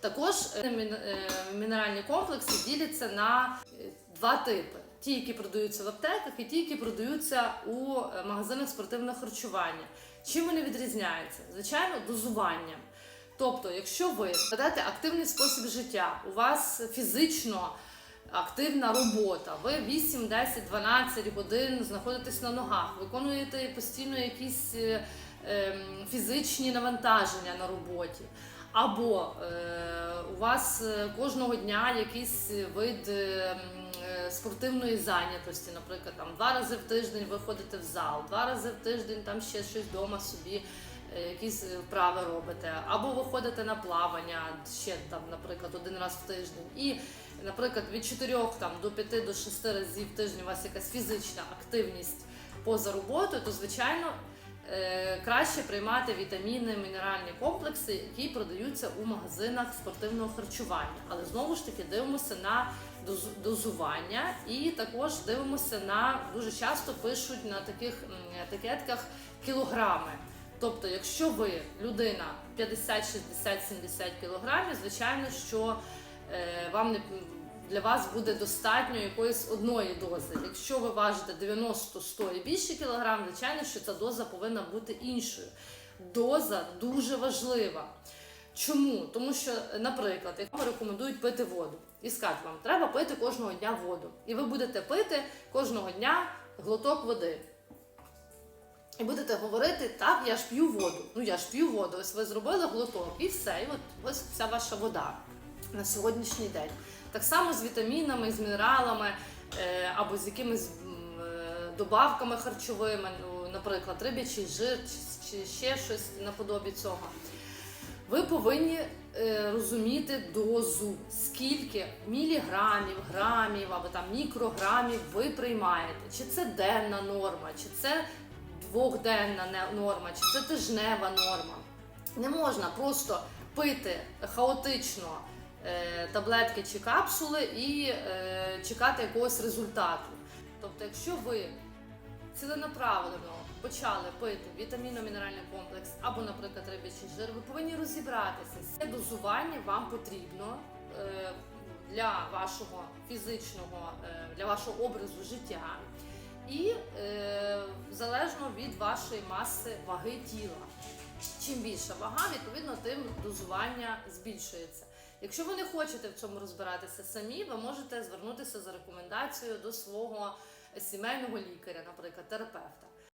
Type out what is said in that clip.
Також е, е, мінеральні комплекси діляться на е, два типи: ті, які продаються в аптеках, і ті, які продаються у магазинах спортивного харчування. Чим вони відрізняються? Звичайно, дозуванням. Тобто, якщо ви ведете активний спосіб життя, у вас фізично активна робота, ви 8, 10, 12 годин знаходитесь на ногах, виконуєте постійно якісь ем, фізичні навантаження на роботі. Або е, у вас е, кожного дня якийсь вид е, спортивної зайнятості, наприклад, там два рази в тиждень ви ходите в зал, два рази в тиждень там ще щось вдома собі якісь вправи робите, або ви ходите на плавання ще там, наприклад, один раз в тиждень. І, наприклад, від 4 там, до 5 до 6 разів в тиждень у вас якась фізична активність поза роботою, то звичайно. Е, Краще приймати вітаміни, мінеральні комплекси, які продаються у магазинах спортивного харчування. Але знову ж таки дивимося на дозування і також дивимося на дуже часто пишуть на таких етикетках кілограми. Тобто, якщо ви людина 50, 60, 70 кілограмів, звичайно, що е, вам не для вас буде достатньо якоїсь одної дози. Якщо ви важите 90, 100 і більше кілограм, звичайно, що ця доза повинна бути іншою. Доза дуже важлива. Чому? Тому що, наприклад, як вам рекомендують пити воду і скажуть вам, треба пити кожного дня воду. І ви будете пити кожного дня глоток води. І будете говорити, так, я ж п'ю воду. Ну я ж п'ю воду. Ось ви зробили глоток, і все. І от ось вся ваша вода на сьогоднішній день. Так само з вітамінами, з мінералами е, або з якимись е, добавками харчовими, ну, наприклад, рибячий жир чи, ще щось наподобі цього. Ви повинні е, розуміти дозу, скільки міліграмів, грамів або там мікрограмів ви приймаєте. Чи це денна норма, чи це двохденна норма, чи це тижнева норма. Не можна просто пити хаотично таблетки чи капсули і е, чекати якогось результату. Тобто, якщо ви ціленаправлено почали пити вітамінно-мінеральний комплекс або, наприклад, рибячий жир, ви повинні розібратися, яке дозування вам потрібно е, для вашого фізичного, е, для вашого образу життя. І е, залежно від вашої маси ваги тіла. Чим більша вага, відповідно, тим дозування збільшується. Якщо ви не хочете в цьому розбиратися самі, ви можете звернутися за рекомендацією до свого сімейного лікаря, наприклад, терапевта.